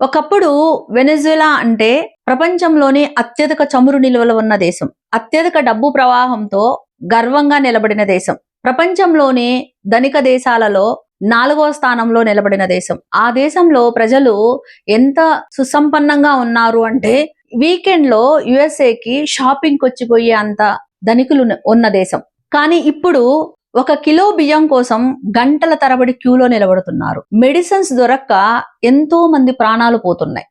ఒకప్పుడు వెనెజులా అంటే ప్రపంచంలోనే అత్యధిక చమురు నిల్వలు ఉన్న దేశం. అత్యధిక డబ్బు ప్రవాహంతో గర్వంగా నిలబడిన దేశం. ప్రపంచంలోని ధనిక దేశాలలో నాలుగో స్థానంలో నిలబడిన దేశం. ఆ దేశంలో ప్రజలు ఎంత సుసంపన్నంగా ఉన్నారు అంటే వీకెండ్లో యుఎస్ఏకి షాపింగ్ వచ్చిపోయే అంత ధనికులు ఉన్న దేశం. కానీ ఇప్పుడు ఒక కిలో బియ్యం కోసం గంటల తరబడి క్యూలో నిలబడుతున్నారు. మెడిసిన్స్ దొరక్క ఎంతో మంది ప్రాణాలు పోతున్నాయి.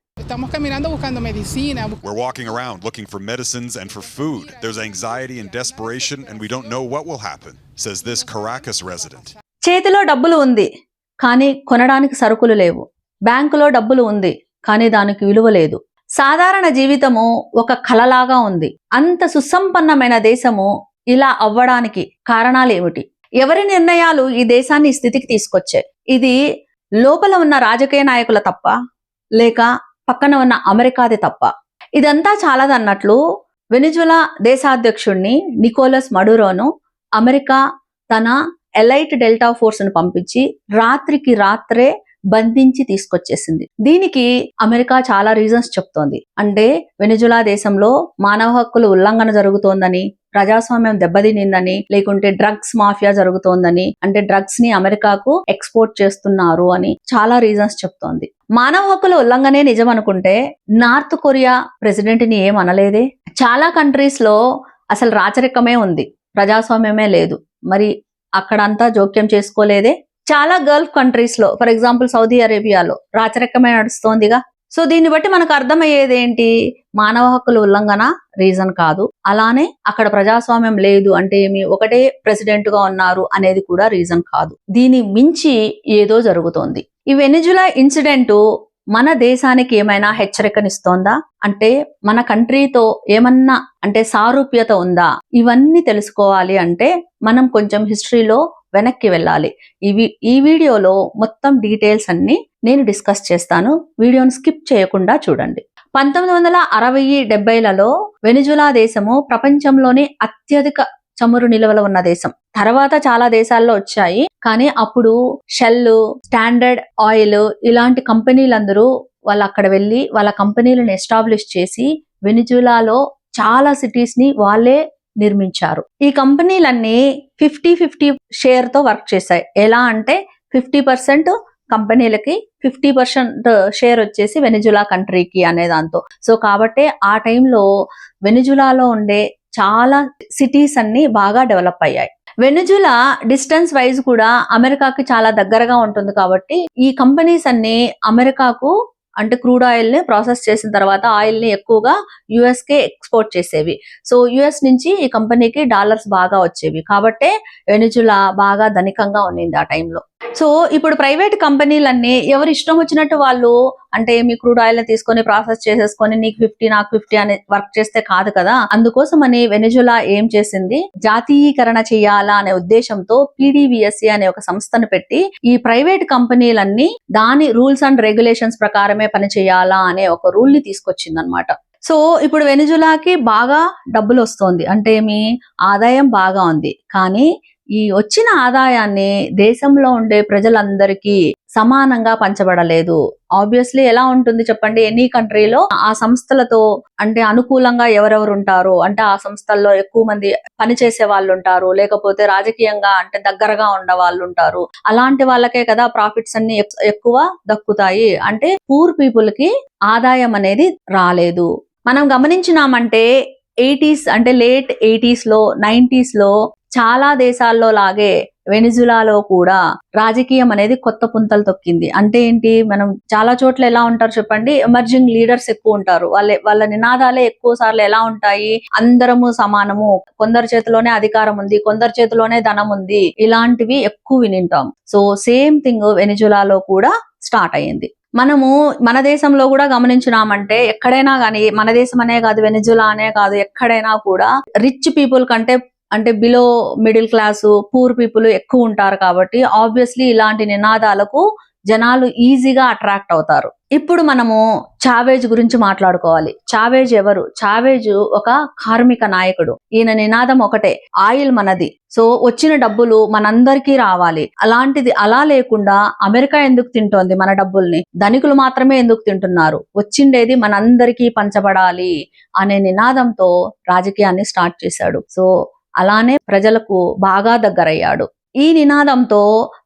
చేతిలో డబ్బులు ఉంది కానీ కొనడానికి సరుకులు లేవు. బ్యాంకులో డబ్బులు ఉంది కానీ దానికి విలువ లేదు. సాధారణ జీవితము ఒక కలలాగా ఉంది. అంత సుసంపన్నమైన దేశము ఇలా అవ్వడానికి కారణాలు ఏమిటి ఎవరి నిర్ణయాలు ఈ దేశాన్ని స్థితికి తీసుకొచ్చాయి? ఇది లోపల ఉన్న రాజకీయ నాయకుల తప్ప లేక పక్కన ఉన్న అమెరికాది తప్ప. ఇదంతా చాలదన్నట్లు వెనిజులా దేశాధ్యక్షుడిని నికోలస్ మడురోను అమెరికా తన ఎలైట్ డెల్టా ఫోర్స్ను పంపించి రాత్రికి రాత్రే బంధించి తీసుకొచ్చేసింది. దీనికి అమెరికా చాలా రీజన్స్ చెప్తోంది. అంటే వెనిజులా దేశంలో మానవ హక్కుల ఉల్లంఘన జరుగుతోందని ప్రజాస్వామ్యం దెబ్బతినిందని లేకుంటే డ్రగ్స్ మాఫియా జరుగుతోందని అంటే డ్రగ్స్ని అమెరికాకు ఎక్స్పోర్ట్ చేస్తున్నారు అని చాలా రీజన్స్ చెప్తోంది. మానవ హక్కుల ఉల్లంఘనే నిజం అనుకుంటే నార్త్ కొరియా ప్రెసిడెంట్ని ఏం అనలేదే? చాలా కంట్రీస్లో అసలు రాచరికమే ఉంది. ప్రజాస్వామ్యమే లేదు. మరి అక్కడంతా జోక్యం చేసుకోలేదే? చాలా గల్ఫ్ కంట్రీస్లో ఫర్ ఎగ్జాంపుల్ సౌదీ అరేబియాలో రాచరికమే నడుస్తోందిగా. సో దీన్ని బట్టి మనకు అర్థమయ్యేది ఏంటి? మానవ హక్కుల ఉల్లంఘన రీజన్ కాదు. అలానే అక్కడ ప్రజాస్వామ్యం లేదు అంటే ఏమి? ఒకటే ప్రెసిడెంట్గా ఉన్నారు అనేది కూడా రీజన్ కాదు. దీని మించి ఏదో జరుగుతోంది. ఈ వెనిజులా ఇన్సిడెంట్ మన దేశానికి ఏమైనా హెచ్చరికనిస్తోందా? అంటే మన కంట్రీతో ఏమన్నా అంటే సారూప్యత ఉందా? ఇవన్నీ తెలుసుకోవాలి అంటే మనం కొంచెం హిస్టరీలో వెనక్కి వెళ్ళాలి. ఇవి ఈ వీడియోలో మొత్తం డీటెయిల్స్ అన్ని నేను డిస్కస్ చేస్తాను. వీడియోని స్కిప్ చేయకుండా చూడండి. పంతొమ్మిది వందల అరవై డెబ్బైలలో వెనిజులా దేశము ప్రపంచంలోనే అత్యధిక చమురు నిల్వలు ఉన్న దేశం. తర్వాత చాలా దేశాల్లో వచ్చాయి. కానీ అప్పుడు షెల్ స్టాండర్డ్ ఆయిల్ ఇలాంటి కంపెనీలందరూ వాళ్ళు అక్కడ వెళ్ళి వాళ్ళ కంపెనీలను ఎస్టాబ్లిష్ చేసి వెనిజులాలో చాలా సిటీస్ని వాళ్ళే నిర్మించారు. ఈ కంపెనీలన్నీ ఫిఫ్టీ ఫిఫ్టీ షేర్తో వర్క్ చేశాయి. ఎలా అంటే ఫిఫ్టీ పర్సెంట్ కంపెనీలకి ఫిఫ్టీ పర్సెంట్ షేర్ వచ్చేసి వెనిజులా కంట్రీకి అనే దాంతో. సో కాబట్టి ఆ టైంలో వెనిజులాలో ఉండే చాలా సిటీస్ అన్ని బాగా డెవలప్ అయ్యాయి. వెనుజులా డిస్టెన్స్ వైజ్ కూడా అమెరికాకి చాలా దగ్గరగా ఉంటుంది కాబట్టి ఈ కంపెనీస్ అన్ని అమెరికాకు అంటే క్రూడ్ ఆయిల్ని ప్రాసెస్ చేసిన తర్వాత ఆయిల్ని ఎక్కువగా యుఎస్ కే ఎక్స్పోర్ట్ చేసేవి. సో యుఎస్ నుంచి ఈ కంపెనీకి డాలర్స్ బాగా వచ్చేవి. కాబట్టే వెనిజులా బాగా ధనికంగా ఉన్నింది ఆ టైంలో. సో ఇప్పుడు ప్రైవేట్ కంపెనీలన్నీ ఎవరు ఇష్టం వచ్చినట్టు వాళ్ళు అంటే మీ క్రూడ్ ఆయిల్ తీసుకొని ప్రాసెస్ చేసేసుకొని నీకు ఫిఫ్టీ నాకు ఫిఫ్టీ అని వర్క్ చేస్తే కాదు కదా? అందుకోసం అని వెనిజులా ఏం చేసింది? జాతీయీకరణ చేయాలా అనే ఉద్దేశంతో పీడీవీఎస్సీ అనే ఒక సంస్థను పెట్టి ఈ ప్రైవేట్ కంపెనీలన్నీ దాని రూల్స్ అండ్ రెగ్యులేషన్స్ ప్రకారమే పని చేయాలా అనే ఒక రూల్ని తీసుకొచ్చింది అనమాట సో ఇప్పుడు వెనిజులాకి బాగా డబ్బులు వస్తోంది అంటే మీ ఆదాయం బాగా ఉంది. కానీ ఈ వచ్చిన ఆదాయాన్ని దేశంలో ఉండే ప్రజలందరికీ సమానంగా పంచబడలేదు. ఆబ్వియస్లీ ఎలా ఉంటుంది చెప్పండి? ఎనీ కంట్రీలో ఆ సంస్థలతో అంటే అనుకూలంగా ఎవరెవరు ఉంటారు? అంటే ఆ సంస్థల్లో ఎక్కువ మంది పనిచేసే వాళ్ళు ఉంటారు లేకపోతే రాజకీయంగా అంటే దగ్గరగా ఉన్న వాళ్ళు ఉంటారు అలాంటి వాళ్ళకే కదా ప్రాఫిట్స్ అన్ని ఎక్కువ దక్కుతాయి. అంటే పూర్ పీపుల్కి ఆదాయం అనేది రాలేదు. మనం గమనించినామంటే ఎయిటీస్ అంటే లేట్ ఎయిటీస్లో నైన్టీస్లో చాలా దేశాల్లో లాగే వెనిజులాలో కూడా రాజకీయం అనేది కొత్త పుంతలు తొక్కింది. అంటే ఏంటి? మనం చాలా చోట్ల ఎలా ఉంటారు చెప్పండి? ఎమర్జింగ్ లీడర్స్ ఎక్కువ ఉంటారు. వాళ్ళ వాళ్ళ నినాదాలే ఎక్కువ సార్లు ఎలా ఉంటాయి? అందరము సమానము. కొందరి చేతిలోనే అధికారం ఉంది కొందరి చేతిలోనే ధనం ఉంది. ఇలాంటివి ఎక్కువ వినింటాం. సో సేమ్ థింగ్ వెనిజులాలో కూడా స్టార్ట్ అయ్యింది. మనము మన దేశంలో కూడా గమనించినామంటే ఎక్కడైనా కానీ మన దేశం అనే కాదు వెనిజులా అనే కాదు ఎక్కడైనా కూడా రిచ్ పీపుల్ కంటే అంటే below middle class poor people ఎక్కువ ఉంటారు కాబట్టి ఆబ్వియస్లీ ఇలాంటి నినాదాలకు జనాలు ఈజీగా అట్రాక్ట్ అవుతారు. ఇప్పుడు మనము చావేజ్ గురించి మాట్లాడుకోవాలి. చావేజ్ ఎవరు? చావేజ్ ఒక కార్మిక నాయకుడు. ఈయన నినాదం ఒకటే ఆయిల్ మనది. సో వచ్చిన డబ్బులు మనందరికీ రావాలి. అలాంటిది అలా లేకుండా అమెరికా ఎందుకు తింటోంది మన డబ్బుల్ని? ధనికులు మాత్రమే ఎందుకు తింటున్నారు? వచ్చిండేది మనందరికీ పంచబడాలి అనే నినాదంతో రాజకీయాన్ని స్టార్ట్ చేశాడు. సో అలానే ప్రజలకు బాగా దగ్గరయ్యాడు. ఈ నినాదంతో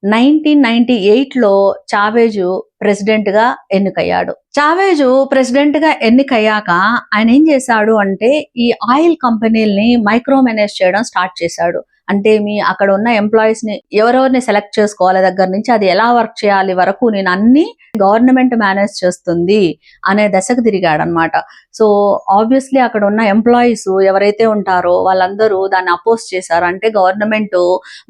నైన్టీన్ నైన్టీ ఎయిట్లో చావేజు ప్రెసిడెంట్గా ఎన్నికయ్యాడు. చావేజు ప్రెసిడెంట్గా ఎన్నికయ్యాక ఆయన ఏం చేశాడు అంటే ఈ ఆయిల్ కంపెనీల్ని మైక్రో మేనేజ్ చేయడం స్టార్ట్ చేశాడు. అంటే మీ అక్కడ ఉన్న ఎంప్లాయీస్ని ఎవరెవరిని సెలెక్ట్ చేసుకోవాలి దగ్గర నుంచి అది ఎలా వర్క్ చేయాలి వరకు నేను అన్ని గవర్నమెంట్ మేనేజ్ చేస్తుంది అనే దశకు తిరిగాడనమాట. సో ఆబ్వియస్లీ అక్కడ ఉన్న ఎంప్లాయీస్ ఎవరైతే ఉంటారో వాళ్ళందరూ దాన్ని అపోజ్ చేశారు. అంటే గవర్నమెంట్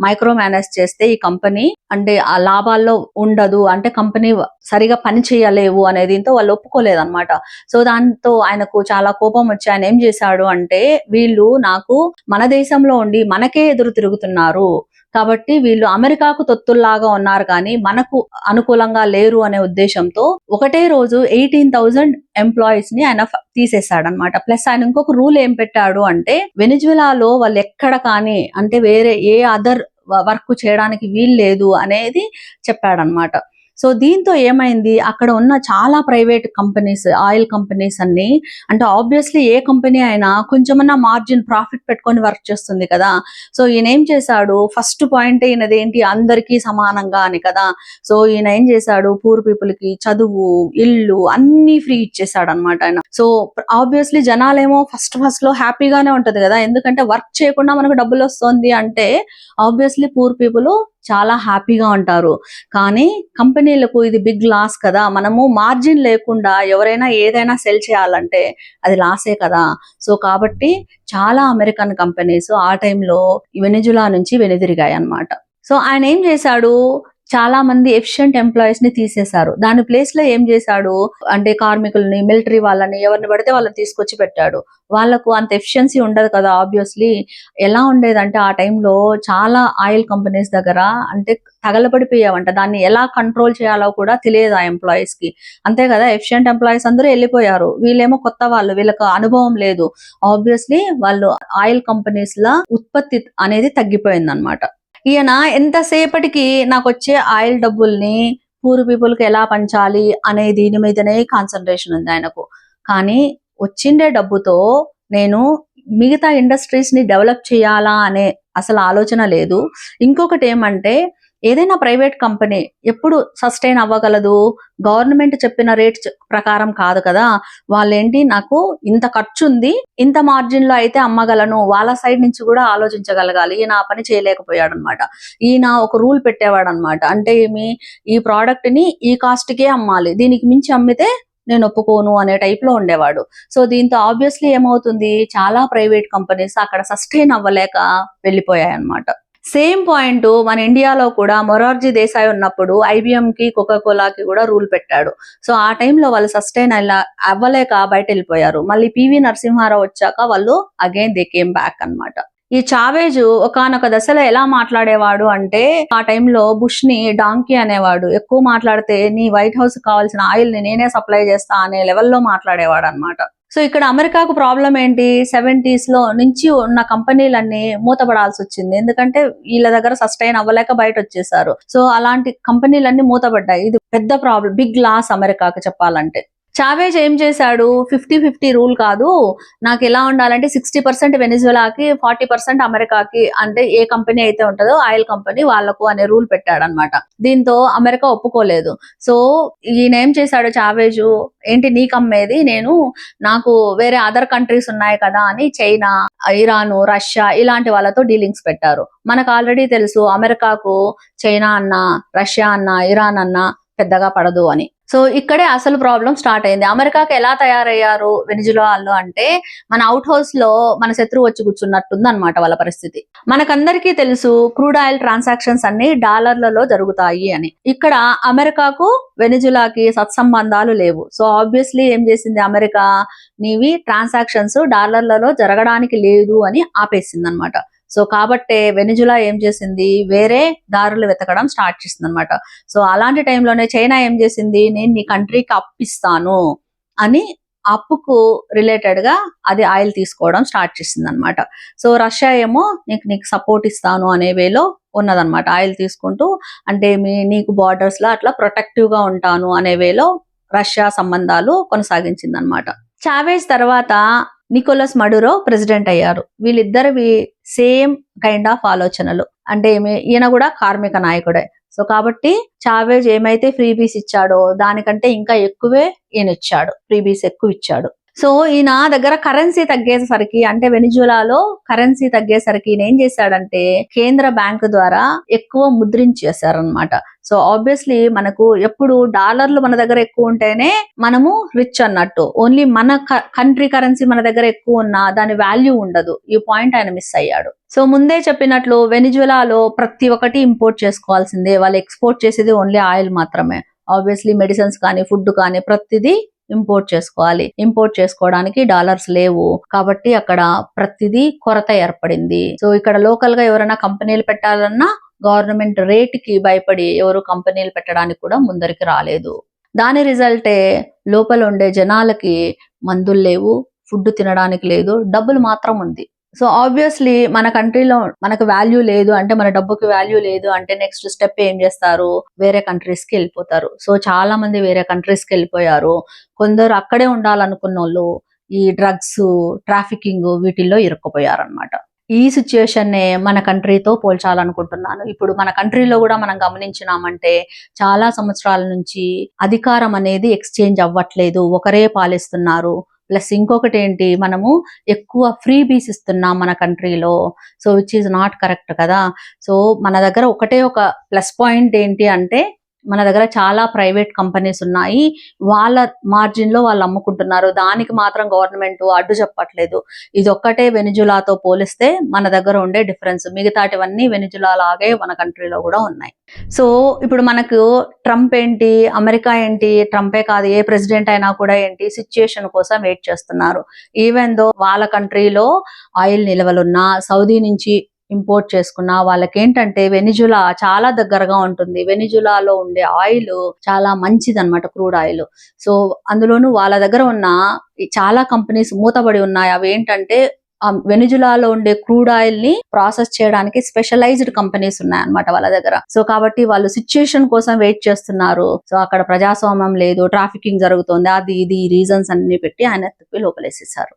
మైక్రో మేనేజ్ చేస్తే ఈ కంపెనీ అంటే ఆ లాభాల్లో ఉండదు అంటే కంపెనీ సరిగా పని చేయలేవు అనే దీంతో వాళ్ళు ఒప్పుకోలేదు అనమాట సో దాంతో ఆయనకు చాలా కోపం వచ్చి ఆయన ఏం చేశాడు అంటే వీళ్ళు నాకు మన దేశంలో ఉండి మనకే ఎదురు తిరుగుతున్నారు. కాబట్టి వీళ్ళు అమెరికాకు తొత్తుల్లాగా ఉన్నారు కానీ మనకు అనుకూలంగా లేరు అనే ఉద్దేశంతో ఒకటే రోజు ఎయిటీన్ థౌజండ్ ఎంప్లాయీస్ని ఆయన తీసేశాడనమాట ప్లస్ ఆయన ఇంకొక రూల్ ఏం పెట్టాడు అంటే వెనిజులాలో వాళ్ళు ఎక్కడ కానీ అంటే వేరే ఏ అదర్ వర్క్ చేయడానికి వీలు లేదు అనేది చెప్పాడనమాట సో దీంతో ఏమైంది? అక్కడ ఉన్న చాలా ప్రైవేట్ కంపెనీస్ ఆయిల్ కంపెనీస్ అన్ని అంటే ఆబ్వియస్లీ ఏ కంపెనీ అయినా కొంచెమన్నా మార్జిన్ ప్రాఫిట్ పెట్టుకొని వర్క్ చేస్తుంది కదా. సో ఈయన ఏం చేశాడు? ఫస్ట్ పాయింట్ ఈయనది ఏంటి అందరికీ సమానంగా అని కదా. సో ఈయన ఏం చేశాడు? పూర్ పీపుల్కి చదువు ఇల్లు అన్ని ఫ్రీ ఇచ్చేసాడు అనమాట ఆయన. సో ఆబ్వియస్లీ జనాలేమో ఫస్ట్ ఫస్ట్లో హ్యాపీగానే ఉంటది కదా. ఎందుకంటే వర్క్ చేయకుండా మనకు డబ్బులు వస్తుంది అంటే ఆబ్వియస్లీ పూర్ పీపుల్ చాలా హ్యాపీగా ఉంటారు. కానీ కంపెనీలకు ఇది బిగ్ లాస్ కదా. మనము మార్జిన్ లేకుండా ఎవరైనా ఏదైనా సెల్ చేయాలంటే అది లాసే కదా. సో కాబట్టి చాలా అమెరికన్ కంపెనీస్ ఆ టైంలో వెనిజులా నుంచి వెనుదిరిగాయి అన్నమాట సో ఆయన ఏం చేశాడు? చాలా మంది ఎఫిషియెంట్ ఎంప్లాయీస్ని తీసేశారు. దాని ప్లేస్లో ఏం చేశాడు? అంటే కార్మికుల్ని మిలిటరీ వాళ్ళని ఎవరిని పడితే వాళ్ళని తీసుకొచ్చి పెట్టాడు. వాళ్ళకు అంత ఎఫిషియన్సీ ఉండదు కదా ఆబ్వియస్లీ ఎలా ఉండేదంటే ఆ టైంలో చాలా ఆయిల్ కంపెనీస్ దగ్గర అంటే తగలపడిపోయావంట దాన్ని ఎలా కంట్రోల్ చేయాలో కూడా తెలియదు ఆ ఎంప్లాయీస్కి. అంతే కదా ఎఫిషియెంట్ ఎంప్లాయీస్ అందరూ వెళ్ళిపోయారు. వీళ్ళేమో కొత్త వాళ్ళు వీళ్ళకి అనుభవం లేదు. ఆబ్వియస్లీ వాళ్ళు ఆయిల్ కంపెనీస్ ల ఉత్పత్తి అనేది తగ్గిపోయింది అనమాట ఈయన ఎంతసేపటికి నాకు వచ్చే ఆయిల్ డబ్బుల్ని పూర్ పీపుల్కి ఎలా పంచాలి అనే దీని మీదనే కాన్సన్ట్రేషన్ ఉంది ఆయనకు. కానీ వచ్చిండే డబ్బుతో నేను మిగతా ఇండస్ట్రీస్ని డెవలప్ చేయాలా అనే అసలు ఆలోచన లేదు. ఇంకొకటి ఏమంటే ఏదైనా ప్రైవేట్ కంపెనీ ఎప్పుడు సస్టైన్ అవ్వగలదు? గవర్నమెంట్ చెప్పిన రేట్ ప్రకారం కాదు కదా? వాళ్ళేంటి? నాకు ఇంత ఖర్చు ఉంది ఇంత మార్జిన్లో అయితే అమ్మగలను. వాళ్ళ సైడ్ నుంచి కూడా ఆలోచించగలగాలి. ఈయన ఆ పని చేయలేకపోయాడు అనమాట ఈయన ఒక రూల్ పెట్టేవాడు అనమాట అంటే ఏమి? ఈ ప్రోడక్ట్ని ఈ కాస్ట్ కే అమ్మాలి. దీనికి మించి అమ్మితే నేను ఒప్పుకోను అనే టైప్లో ఉండేవాడు. సో దీంతో ఆబ్వియస్లీ ఏమవుతుంది? చాలా ప్రైవేట్ కంపెనీస్ అక్కడ సస్టైన్ అవ్వలేక వెళ్ళిపోయాయి అన్నమాట సేమ్ పాయింట్ మన ఇండియాలో కూడా మొరార్జీ దేశాయ్ ఉన్నప్పుడు ఐబిఎంకి కోకా కోలాకి కూడా రూల్ పెట్టాడు. సో ఆ టైంలో వాళ్ళు సస్టైన్ అలా అవ్వలేక బయట వెళ్ళిపోయారు. మళ్ళీ పివి నరసింహారావు వచ్చాక వాళ్ళు అగైన్ దే కేమ్ బ్యాక్ అన్నమాట. ఈ చావేజ్ ఒకనొక దశలో ఎలా మాట్లాడేవాడు అంటే ఆ టైంలో బుష్ని డాంకీ అనేవాడు ఎక్కువ మాట్లాడితే నీ వైట్ హౌస్ కావాల్సిన ఆయిల్ని నేనే సప్లై చేస్తా అనే లెవెల్లో మాట్లాడేవాడు అనమాట సో ఇక్కడ అమెరికాకు ప్రాబ్లం ఏంటి? సెవెంటీస్లో నుంచి ఉన్న కంపెనీలన్నీ మూతపడాల్సి వచ్చింది ఎందుకంటే వీళ్ళ దగ్గర సస్టైన్ అవ్వలేక బయట వచ్చేసారు సో అలాంటి కంపెనీలన్నీ మూతపడ్డాయి. ఇది పెద్ద ప్రాబ్లం బిగ్ లాస్ అమెరికాకు చెప్పాలంటే. చావేజ్ ఏం చేశాడు? ఫిఫ్టీ ఫిఫ్టీ రూల్ కాదు. నాకు ఎలా ఉండాలంటే సిక్స్టీ పర్సెంట్ వెనిజులాకి ఫార్టీ పర్సెంట్ అమెరికాకి అంటే ఏ కంపెనీ అయితే ఉంటుందో ఆయిల్ కంపెనీ వాళ్ళకు అనే రూల్ పెట్టాడు అనమాట దీంతో అమెరికా ఒప్పుకోలేదు. సో ఈయన ఏం చేశాడు చావేజు? ఏంటి నీకు అమ్మేది నేను నాకు వేరే అదర్ కంట్రీస్ ఉన్నాయి కదా అని చైనా ఇరాను రష్యా ఇలాంటి వాళ్ళతో డీలింగ్స్ పెట్టారు. మనకు ఆల్రెడీ తెలుసు అమెరికాకు చైనా అన్న రష్యా అన్న ఇరాన్ అన్న పెద్దగా పడదు అని. సో ఇక్కడే అసలు ప్రాబ్లం స్టార్ట్ అయింది. అమెరికాకి ఎలా తయారయ్యారు వెనిజులాలో అంటే మన అవుట్ హౌస్లో మన శత్రువు వచ్చి కూర్చున్నట్టుంది అనమాట వాళ్ళ పరిస్థితి. మనకందరికీ తెలుసు క్రూడ్ ఆయిల్ ట్రాన్సాక్షన్స్ అన్ని డాలర్లలో జరుగుతాయి అని. ఇక్కడ అమెరికాకు వెనిజులాకి సత్సంబంధాలు లేవు. సో ఆబ్వియస్లీ ఏం చేసింది అమెరికా? నీవి ట్రాన్సాక్షన్స్ డాలర్లలో జరగడానికి లేదు అని ఆపేసింది అనమాట సో కాబట్టే వెనిజులా ఏం చేసింది? వేరే దారులు వెతకడం స్టార్ట్ చేసింది అనమాట సో అలాంటి టైంలోనే చైనా ఏం చేసింది? నేను నీ కంట్రీకి అప్పిస్తాను అని అప్పుకు రిలేటెడ్గా అది ఆయిల్ తీసుకోవడం స్టార్ట్ చేసింది అనమాట సో రష్యా ఏమో నీకు నీకు సపోర్ట్ ఇస్తాను అనే వేలో ఉన్నదన్నమాట. ఆయిల్ తీసుకుంటూ అంటే మీ నీకు బార్డర్స్లో అట్లా ప్రొటెక్టివ్గా ఉంటాను అనే వేలో రష్యా సంబంధాలు కొనసాగించింది అనమాట చావేజ్ తర్వాత నికోలస్ మడురో ప్రెసిడెంట్ అయ్యారు. వీళ్ళిద్దరివి సేమ్ కైండ్ ఆఫ్ ఆలోచనలు. అంటే ఏమి- ఈయన కూడా కార్మిక నాయకుడే. సో కాబట్టి చావేజ్ ఏమైతే ఫ్రీబీస్ ఇచ్చాడో దానికంటే ఇంకా ఎక్కువే ఈయన ఇచ్చాడు ఫ్రీబీస్ ఎక్కువ ఇచ్చాడు. సో ఈయన దగ్గర కరెన్సీ తగ్గేసరికి అంటే వెనిజులాలో కరెన్సీ తగ్గేసరికి ఈయన ఏం చేశాడంటే కేంద్ర బ్యాంకు ద్వారా ఎక్కువ ముద్రించేశారనమాట సో ఆబ్వియస్లీ మనకు ఎప్పుడు డాలర్లు మన దగ్గర ఎక్కువ ఉంటేనే మనము రిచ్ అన్నట్టు. ఓన్లీ మన కంట్రీ కరెన్సీ మన దగ్గర ఎక్కువ ఉన్నా దాని వాల్యూ ఉండదు. ఈ పాయింట్ ఆయన మిస్ అయ్యాడు. సో ముందే చెప్పినట్లు వెనిజులాలో ప్రతి ఒక్కటి ఇంపోర్ట్ చేసుకోవాల్సిందే. వాళ్ళు ఎక్స్పోర్ట్ చేసేది ఓన్లీ ఆయిల్ మాత్రమే. ఆబ్వియస్లీ మెడిసిన్స్ కానీ ఫుడ్ కానీ ప్రతిదీ ఇంపోర్ట్ చేసుకోవాలి. ఇంపోర్ట్ చేసుకోవడానికి డాలర్స్ లేవు. కాబట్టి అక్కడ ప్రతిదీ కొరత ఏర్పడింది. సో ఇక్కడ లోకల్గా ఎవరైనా కంపెనీలు పెట్టాలన్నా గవర్నమెంట్ రేట్కి భయపడి ఎవరు కంపెనీలు పెట్టడానికి కూడా ముందరికి రాలేదు. దాని రిజల్టే లోపల ఉండే జనాలకి మందులు లేవు ఫుడ్ తినడానికి లేదు డబ్బులు మాత్రం ఉంది. సో ఆబ్వియస్లీ మన కంట్రీలో మనకు వాల్యూ లేదు అంటే మన డబ్బుకి వాల్యూ లేదు అంటే నెక్స్ట్ స్టెప్ ఏం చేస్తారు? వేరే కంట్రీస్కి వెళ్ళిపోతారు. సో చాలా మంది వేరే కంట్రీస్కి వెళ్ళిపోయారు. కొందరు అక్కడే ఉండాలనుకున్న వాళ్ళు ఈ డ్రగ్స్ ట్రాఫికింగ్ వీటిల్లో ఇరుక్కుపోయారనమాట ఈ సిచ్యుయేషన్ నే మన కంట్రీతో పోల్చాలనుకుంటున్నాను. ఇప్పుడు మన కంట్రీలో కూడా మనం గమనించినామంటే చాలా సంవత్సరాల నుంచి అధికారం అనేది ఎక్స్చేంజ్ అవ్వట్లేదు. ఒకరే పాలిస్తున్నారు. ప్లస్ ఇంకొకటి ఏంటి? మనము ఎక్కువ ఫ్రీ బీస్ ఇస్తున్నాం మన కంట్రీలో. So which is not correct కదా. సో మన దగ్గర ఒకటే ఒక ప్లస్ పాయింట్ ఏంటి అంటే మన దగ్గర చాలా ప్రైవేట్ కంపెనీస్ ఉన్నాయి. వాళ్ళ మార్జిన్లో వాళ్ళు అమ్ముకుంటున్నారు. దానికి మాత్రం గవర్నమెంట్ అడ్డు చెప్పట్లేదు. ఇది ఒక్కటే పోలిస్తే మన దగ్గర ఉండే డిఫరెన్స్. మిగతాటివన్నీ వెనుజులా లాగే మన కంట్రీలో కూడా ఉన్నాయి. సో ఇప్పుడు మనకు ట్రంప్ ఏంటి? అమెరికా ఏంటి? ట్రంపే కాదు. ఏ ప్రెసిడెంట్ అయినా కూడా ఏంటి? సిచ్యుయేషన్ కోసం వెయిట్ చేస్తున్నారు. ఈవెన్ దో వాళ్ళ కంట్రీలో ఆయిల్ నిల్వలున్నా సౌదీ నుంచి ఇంపోర్ట్ చేసుకున్న వాళ్ళకి ఏంటంటే వెనిజులా చాలా దగ్గరగా ఉంటుంది. వెనిజులాలో ఉండే ఆయిల్ చాలా మంచిది అనమాట క్రూడ్ ఆయిల్. సో అందులోనూ వాళ్ళ దగ్గర ఉన్న చాలా కంపెనీస్ మూతబడి ఉన్నాయి. అవి ఏంటంటే ఆ వెనిజులాలో ఉండే క్రూడ్ ఆయిల్ని ప్రాసెస్ చేయడానికి స్పెషలైజ్డ్ కంపెనీస్ ఉన్నాయి అన్నమాట వాళ్ళ దగ్గర. సో కాబట్టి వాళ్ళు సిచ్యుయేషన్ కోసం వెయిట్ చేస్తున్నారు. సో అక్కడ ప్రజాస్వామ్యం లేదు ట్రాఫికింగ్ జరుగుతుంది అది ఇది రీజన్స్ అన్ని పెట్టి ఆయన తిప్పి లోపలేసేసారు.